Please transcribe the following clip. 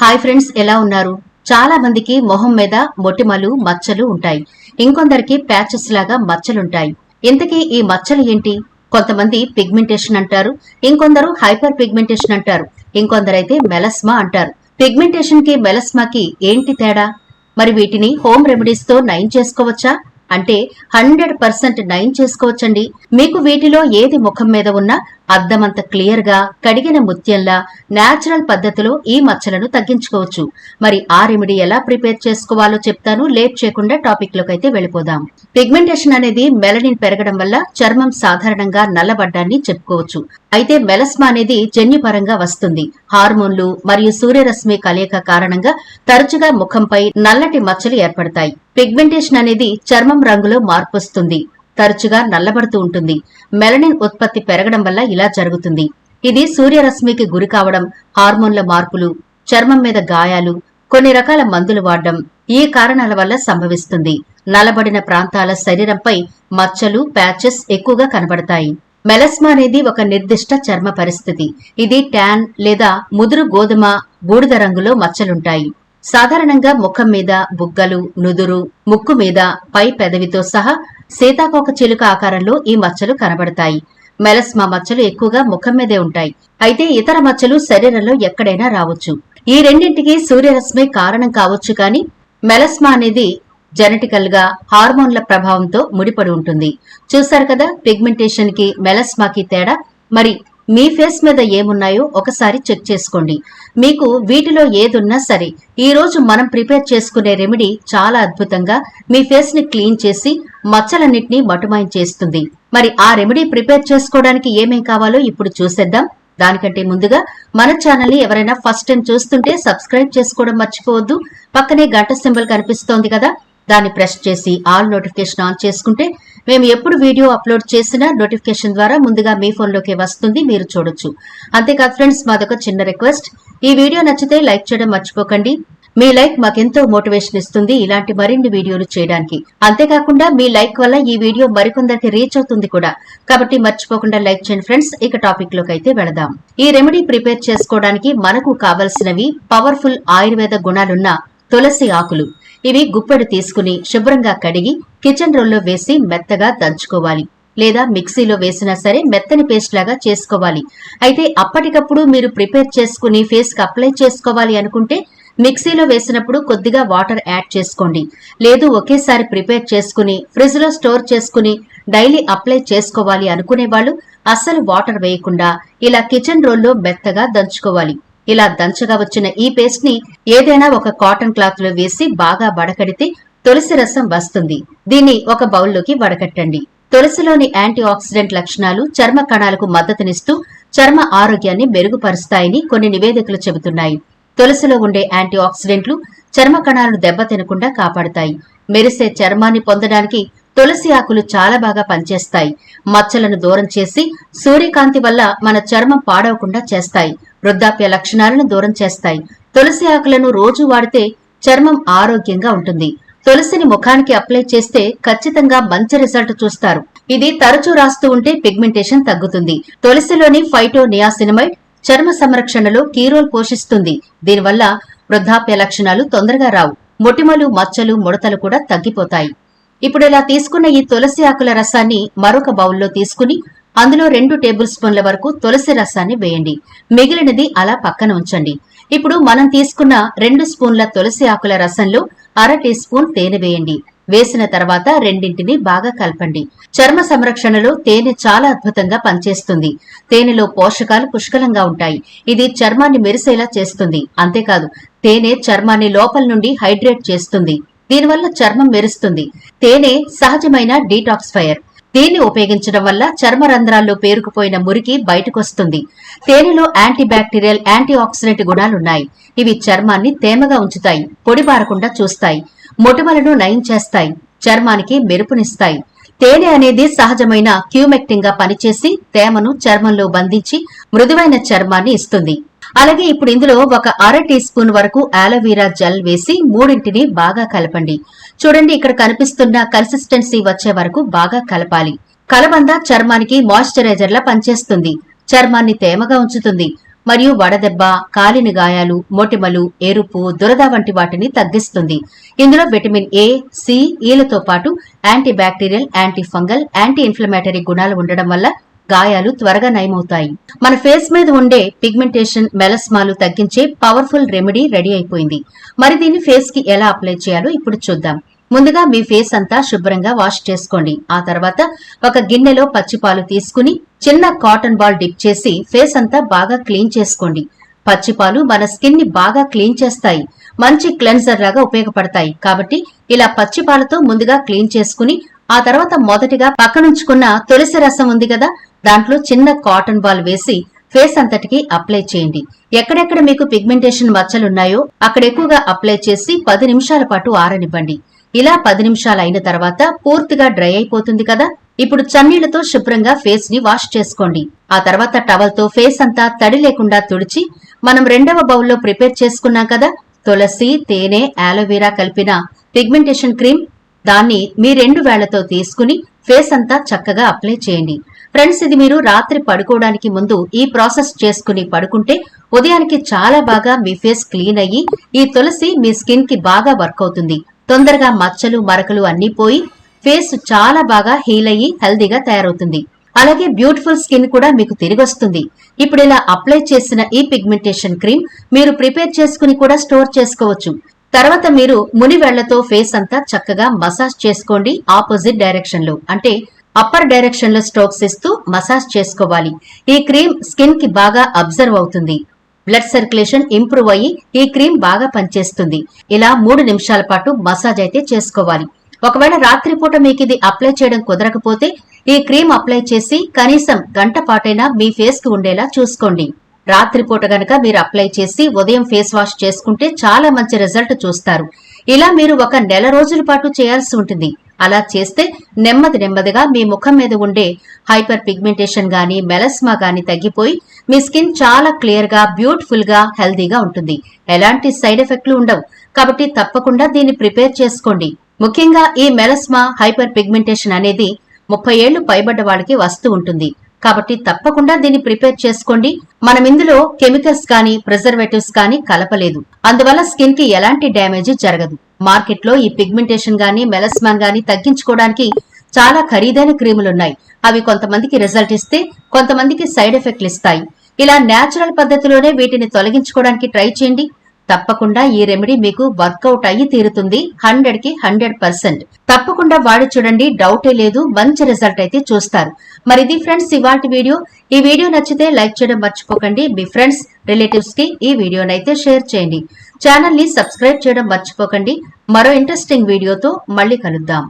Hi friends ఎలా ఉన్నారు? చాలా మందికి మొహం మీద మొటిమలు మచ్చలు ఉంటాయి. ఇంకొందరికి ప్యాచెస్ లాగా మచ్చలుంటాయి. ఇంతకీ ఈ మచ్చలు ఏంటి? కొంతమంది పిగ్మెంటేషన్ అంటారు ఇంకొందరు హైపర్ పిగ్మెంటేషన్ అంటారు ఇంకొందరైతే మెలస్మా అంటారు. పిగ్మెంటేషన్కి మెలస్మాకి ఏంటి తేడా? మరి వీటిని హోమ్ రెమెడీస్తో నయం చేసుకోవచ్చా? అంటే హండ్రెడ్ పర్సెంట్ నయం చేసుకోవచ్చండి. మీకు వీటిలో ఏది ముఖం మీద ఉన్నా అద్దమంత క్లియర్గా కడిగిన ముత్యంలా నేచురల్ పద్ధతిలో ఈ మచ్చలను తగ్గించుకోవచ్చు. మరి ఆ రెమెడీ ఎలా ప్రిపేర్ చేసుకోవాలో చెప్తాను. లేట్ చేయకుండా టాపిక్లోకి అయితే వెళ్ళిపోదాం. పిగ్మెంటేషన్ అనేది మెలనిన్ పెరగడం వల్ల చర్మం సాధారణంగా నల్లబడ్డాన్ని చెప్పుకోవచ్చు. అయితే మెలస్మా అనేది జన్యుపరంగా వస్తుంది. హార్మోన్లు మరియు సూర్యరశ్మి కలయిక కారణంగా తరచుగా ముఖంపై నల్లటి మచ్చలు ఏర్పడతాయి. పిగ్మెంటేషన్ అనేది చర్మం రంగులో మార్పు వస్తుంది తరచుగా నల్లబడుతూ ఉంటుంది. మెలనిన్ ఉత్పత్తి పెరగడం వల్ల ఇలా జరుగుతుంది. ఇది సూర్యరశ్మికి గురి కావడం హార్మోన్ల మార్పులు చర్మం మీద గాయాలు కొన్ని రకాల మందులు వాడడం ఈ కారణాల వల్ల సంభవిస్తుంది. నలబడిన ప్రాంతాల శరీరంపై మచ్చలు ప్యాచెస్ ఎక్కువగా కనబడతాయి. మెలస్మా అనేది ఒక నిర్దిష్ట చర్మ పరిస్థితి. ఇది ట్యాన్ లేదా ముదురు గోధుమ బూడిద రంగులో మచ్చలుంటాయి. సాధారణంగా ముఖం మీద బుగ్గలు నుదురు ముక్కు మీద పై పెదవితో సహా సీతాకోక చిలుక ఆకారంలో ఈ మచ్చలు కనబడతాయి. మెలస్మా మచ్చలు ఎక్కువగా ముఖం మీదే ఉంటాయి. అయితే ఇతర మచ్చలు శరీరంలో ఎక్కడైనా రావచ్చు. ఈ రెండింటికి సూర్యరశ్మి కారణం కావచ్చు కానీ మెలస్మా అనేది జెనెటికల్గా హార్మోన్ల ప్రభావంతో ముడిపడి ఉంటుంది. చూశారు కదా పిగ్మెంటేషన్కి మెలస్మాకి తేడా? మరి మీ ఫేస్ మీద ఏమున్నాయో ఒకసారి చెక్ చేసుకోండి. మీకు వీటిలో ఏదున్నా సరే ఈ రోజు మనం ప్రిపేర్ చేసుకునే రెమెడీ చాలా అద్భుతంగా మీ ఫేస్ని క్లీన్ చేసి మచ్చలన్నింటినీ మటుమాయం చేస్తుంది. మరి ఆ రెమెడీ ప్రిపేర్ చేసుకోవడానికి ఏమేం కావాలో ఇప్పుడు చూసేద్దాం. దానికంటే ముందుగా మన ఛానల్ని ఎవరైనా ఫస్ట్ టైం చూస్తుంటే సబ్స్క్రైబ్ చేసుకోవడం మర్చిపోవద్దు. పక్కనే గంట సింబల్ కనిపిస్తోంది కదా దాన్ని ప్రెస్ చేసి ఆల్ నోటిఫికేషన్ ఆన్ చేసుకుంటే మేము ఎప్పుడు వీడియో అప్లోడ్ చేసినా నోటిఫికేషన్ ద్వారా ముందుగా మీ ఫోన్లోకి వస్తుంది మీరు చూడొచ్చు. అంతేకాదు ఫ్రెండ్స్ మాదొక చిన్న రిక్వెస్ట్. ఈ వీడియో నచ్చితే లైక్ చేయడం మర్చిపోకండి. మీ లైక్ మాకెంతో మోటివేషన్ ఇస్తుంది ఇలాంటి మరిన్ని వీడియోలు చేయడానికి. అంతేకాకుండా మీ లైక్ వల్ల ఈ వీడియో మరికొందరికి రీచ్ అవుతుంది కూడా. కాబట్టి మర్చిపోకుండా లైక్ చేయండి ఫ్రెండ్స్. ఇక టాపిక్లోకి అయితే వెళదాం. ఈ రెమెడీ ప్రిపేర్ చేసుకోవడానికి మనకు కావలసినవి పవర్ఫుల్ ఆయుర్వేద గుణాలున్న తులసి ఆకులు. ఇవి గుప్పెడు తీసుకుని శుభ్రంగా కడిగి కిచెన్ రోల్లో వేసి మెత్తగా దంచుకోవాలి. లేదా మిక్సీలో వేసినా సరే మెత్తని పేస్ట్ లాగా చేసుకోవాలి. అయితే అప్పటికప్పుడు మీరు ప్రిపేర్ చేసుకుని ఫేస్కి అప్లై చేసుకోవాలి అనుకుంటే మిక్సీలో వేసినప్పుడు కొద్దిగా వాటర్ యాడ్ చేసుకోండి. లేదు ఒకేసారి ప్రిపేర్ చేసుకుని ఫ్రిడ్జ్లో స్టోర్ చేసుకుని డైలీ అప్లై చేసుకోవాలి అనుకునే వాళ్ళు అస్సలు వాటర్ వేయకుండా ఇలా కిచెన్ రోల్లో మెత్తగా దంచుకోవాలి. ఇలా దంచగా వచ్చిన ఈ పేస్ట్ని ఏదైనా ఒక కాటన్ క్లాత్లో వేసి బాగా వడకడితే తులసి రసం వస్తుంది. దీన్ని ఒక బౌల్లోకి వడకట్టండి. తులసిలోని యాంటీ ఆక్సిడెంట్ లక్షణాలు చర్మ కణాలకు మద్దతునిస్తూ చర్మ ఆరోగ్యాన్ని మెరుగుపరుస్తాయని కొన్ని నివేదికలు చెబుతున్నాయి. తులసిలో ఉండే యాంటీ ఆక్సిడెంట్లు చర్మ కణాలను దెబ్బతినకుండా కాపాడుతాయి. మెరిసే చర్మాన్ని పొందడానికి తులసి ఆకులు చాలా బాగా పనిచేస్తాయి. మచ్చలను దూరం చేసి సూర్యకాంతి వల్ల మన చర్మం పాడవకుండా చేస్తాయి. వృద్ధాప్య లక్షణాలను దూరం చేస్తాయి. తులసి ఆకులను రోజు వాడితే చర్మం ఆరోగ్యంగా ఉంటుంది. తులసిని ముఖానికి అప్లై చేస్తే ఖచ్చితంగా మంచి రిజల్ట్ చూస్తారు. ఇది తరచూ రాస్తూ ఉంటే పిగ్మెంటేషన్ తగ్గుతుంది. తులసిలోని ఫైటో నియాసినమైడ్ చర్మ సంరక్షణలో కీ రోల్ పోషిస్తుంది. దీనివల్ల వృద్ధాప్య లక్షణాలు తొందరగా రావు. మొటిమలు మచ్చలు ముడతలు కూడా తగ్గిపోతాయి. ఇప్పుడు ఇలా తీసుకున్న ఈ తులసి ఆకుల రసాన్ని మరొక బౌల్లో తీసుకుని అందులో రెండు టేబుల్ స్పూన్ల వరకు తులసి రసాన్ని వేయండి. మిగిలినది అలా పక్కన ఉంచండి. ఇప్పుడు మనం తీసుకున్న రెండు స్పూన్ల తులసి ఆకుల రసంలో అర టీ స్పూన్ తేనె వేయండి. వేసిన తర్వాత రెండింటిని బాగా కలపండి. చర్మ సంరక్షణలో తేనె చాలా అద్భుతంగా పనిచేస్తుంది. తేనెలో పోషకాలు పుష్కలంగా ఉంటాయి. ఇది చర్మాన్ని మెరిసేలా చేస్తుంది. అంతేకాదు తేనె చర్మాన్ని లోపల నుండి హైడ్రేట్ చేస్తుంది. దీనివల్ల చర్మం మెరుస్తుంది. తేనె సహజమైన డీటాక్స్ఫైయర్ దీన్ని ఉపయోగించడం వల్ల చర్మ రంధ్రాల్లో పేరుకుపోయిన మురికి బయటకొస్తుంది. తేనెలో యాంటీ బ్యాక్టీరియల్ యాంటీ ఆక్సిడెంట్ గుణాలున్నాయి. ఇవి చర్మాన్ని తేమగా ఉంచుతాయి పొడిబారకుండా చూస్తాయి మొటిమలను నయం చేస్తాయి చర్మానికి మెరుపునిస్తాయి. తేనె అనేది సహజమైన క్యూమెక్టింగ్గా పనిచేసి తేమను చర్మంలో బంధించి మృదువైన చర్మాన్ని ఇస్తుంది. అలాగే ఇప్పుడు ఇందులో ఒక అర టీ స్పూన్ వరకు ఆలోవీరా జెల్ వేసి మూడింటిని బాగా కలపండి. చూడండి ఇక్కడ కనిపిస్తున్న కన్సిస్టెన్సీ వచ్చే వరకు బాగా కలపాలి. కలబంద చర్మానికి మాయిశ్చరైజర్ లా పనిచేస్తుంది. చర్మాన్ని తేమగా ఉంచుతుంది. మరియు వడదెబ్బ కాలిన గాయాలు మొటిమలు ఎరుపు దురద వంటి వాటిని తగ్గిస్తుంది. ఇందులో విటమిన్ ఏ సి ఈలతో పాటు antibacterial antifungal anti inflammatory గుణాలు ఉండడం వల్ల గాయాలు త్వరగా నయమవుతాయి. మన ఫేస్ మీద ఉండే పిగ్మెంటేషన్ మెలస్మాలు తగ్గించే పవర్ఫుల్ రెమెడీ రెడీ అయిపోయింది. మరి దీన్ని ఫేస్కి ఎలా అప్లై చేయాలో ఇప్పుడు చూద్దాం. ముందుగా మీ ఫేస్ అంతా శుభ్రంగా వాష్ చేసుకోండి. ఆ తర్వాత ఒక గిన్నెలో పచ్చిపాలు తీసుకుని చిన్న కాటన్ బాల్ డిప్ చేసి ఫేస్ అంతా బాగా క్లీన్ చేసుకోండి. పచ్చిపాలు మన స్కిన్ని బాగా క్లీన్ చేస్తాయి. మంచి క్లెన్సర్ లాగా ఉపయోగపడతాయి. కాబట్టి ఇలా పచ్చిపాలతో ముందుగా క్లీన్ చేసుకుని ఆ తర్వాత మొదటిగా పక్కనుంచుకున్న తులసి రసం ఉంది కదా దాంట్లో చిన్న కాటన్ బాల్ వేసి ఫేస్ అంతటికి అప్లై చేయండి. ఎక్కడెక్కడ మీకు పిగ్మెంటేషన్ మచ్చలున్నాయో అక్కడ ఎక్కువగా అప్లై చేసి పది నిమిషాల పాటు ఆరనివ్వండి. ఇలా పది నిమిషాలు అయిన తర్వాత పూర్తిగా డ్రై అయిపోతుంది కదా? ఇప్పుడు చన్నీళ్ళతో శుభ్రంగా ఫేస్ని వాష్ చేసుకోండి. ఆ తర్వాత టవల్తో ఫేస్ అంతా తడి లేకుండా తుడిచి మనం రెండవ బౌల్లో ప్రిపేర్ చేసుకున్నాం కదా? తులసి తేనె ఆలోవెరా కలిపిన పిగ్మెంటేషన్ క్రీమ్ దాన్ని మీ రెండు వేళ్ళతో తీసుకుని ఫేస్ అంతా చక్కగా అప్లై చేయండి. ఫ్రెండ్స్ ఇది మీరు రాత్రి పడుకోవడానికి ముందు ఈ ప్రాసెస్ చేసుకుని పడుకుంటే ఉదయానికి చాలా బాగా మీ ఫేస్ క్లీన్ అయ్యి ఈ తులసి మీ స్కిన్కి బాగా వర్క్ అవుతుంది. తొందరగా మచ్చలు మరకలు అన్నీ పోయి ఫేస్ చాలా బాగా హీల్ అయ్యి హెల్దీగా తయారవుతుంది. అలాగే బ్యూటిఫుల్ స్కిన్ కూడా మీకు తిరిగి వస్తుంది. ఇప్పుడు ఇలా అప్లై చేసిన ఈ పిగ్మెంటేషన్ క్రీమ్ మీరు ప్రిపేర్ చేసుకుని కూడా స్టోర్ చేసుకోవచ్చు. తర్వాత మీరు మునివేళ్ళతో ఫేస్ అంతా చక్కగా మసాజ్ చేసుకోండి ఆపోజిట్ డైరెక్షన్లో. అంటే అప్పర్ డైరెక్షన్లో స్ట్రోక్స్ ఇస్తూ మసాజ్ చేసుకోవాలి. ఈ క్రీమ్ స్కిన్కి బాగా అబ్జర్వ్ అవుతుంది. బ్లడ్ సర్క్యులేషన్ ఇంప్రూవ్ అయ్యి ఈ క్రీమ్ బాగా పనిచేస్తుంది. ఇలా మూడు నిమిషాల పాటు మసాజ్ అయితే చేసుకోవాలి. ఒకవేళ రాత్రిపూట మీకు ఇది అప్లై చేయడం కుదరకపోతే ఈ క్రీమ్ అప్లై చేసి కనీసం గంట పాటైనా మీ ఫేస్కు ఉండేలా చూసుకోండి. రాత్రిపూట గనక మీరు అప్లై చేసి ఉదయం ఫేస్ వాష్ చేసుకుంటే చాలా మంచి రిజల్ట్ చూస్తారు. ఇలా మీరు ఒక నెల రోజుల పాటు చేయాల్సి ఉంటుంది. అలా చేస్తే నెమ్మది నెమ్మదిగా మీ ముఖం మీద ఉండే హైపర్ పిగ్మెంటేషన్ గాని మెలస్మా గాని తగ్గిపోయి మీ స్కిన్ చాలా క్లియర్గా బ్యూటిఫుల్గా హెల్దీగా ఉంటుంది. ఎలాంటి సైడ్ ఎఫెక్ట్లు ఉండవు. కాబట్టి తప్పకుండా దీన్ని ప్రిపేర్ చేసుకోండి. ముఖ్యంగా ఈ మెలస్మా హైపర్ పిగ్మెంటేషన్ అనేది ముప్పై ఏళ్ళు పైబడ్డ వాళ్ళకి వస్తూ ఉంటుంది. కాబట్టి తప్పకుండా దీన్ని ప్రిపేర్ చేసుకోండి. మనం ఇందులో కెమికల్స్ కానీ ప్రిజర్వేటివ్స్ కానీ కలపలేదు. అందువల్ల స్కిన్కి ఎలాంటి డ్యామేజ్ జరగదు. మార్కెట్లో ఈ పిగ్మెంటేషన్ గానీ మెలస్మాన్ గానీ తగ్గించుకోవడానికి చాలా ఖరీదైన క్రీములున్నాయి అవి కొంతమందికి రిజల్ట్ ఇస్తే కొంతమందికి సైడ్ ఎఫెక్ట్లు ఇస్తాయి. ఇలా నేచురల్ పద్ధతిలోనే వీటిని తొలగించుకోవడానికి ట్రై చేయండి. తప్పకుండా ఈ రెమెడీ మీకు వర్కౌట్ అయ్యి తీరుతుంది. హండ్రెడ్కి హండ్రెడ్ పర్సెంట్ తప్పకుండా వాడి చూడండి డౌటే లేదు మంచి రిజల్ట్ అయితే చూస్తారు. మరి ఇది ఫ్రెండ్స్ ఇవాటి వీడియో ఈ వీడియో నచ్చితే లైక్ చేయడం మర్చిపోకండి. మీ ఫ్రెండ్స్ రిలేటివ్స్కి ఈ వీడియోనైతే షేర్ చేయండి. ఛానల్ని సబ్స్క్రైబ్ చేయడం మర్చిపోకండి. మరో ఇంట్రెస్టింగ్ వీడియోతో మళ్ళీ కలుద్దాం.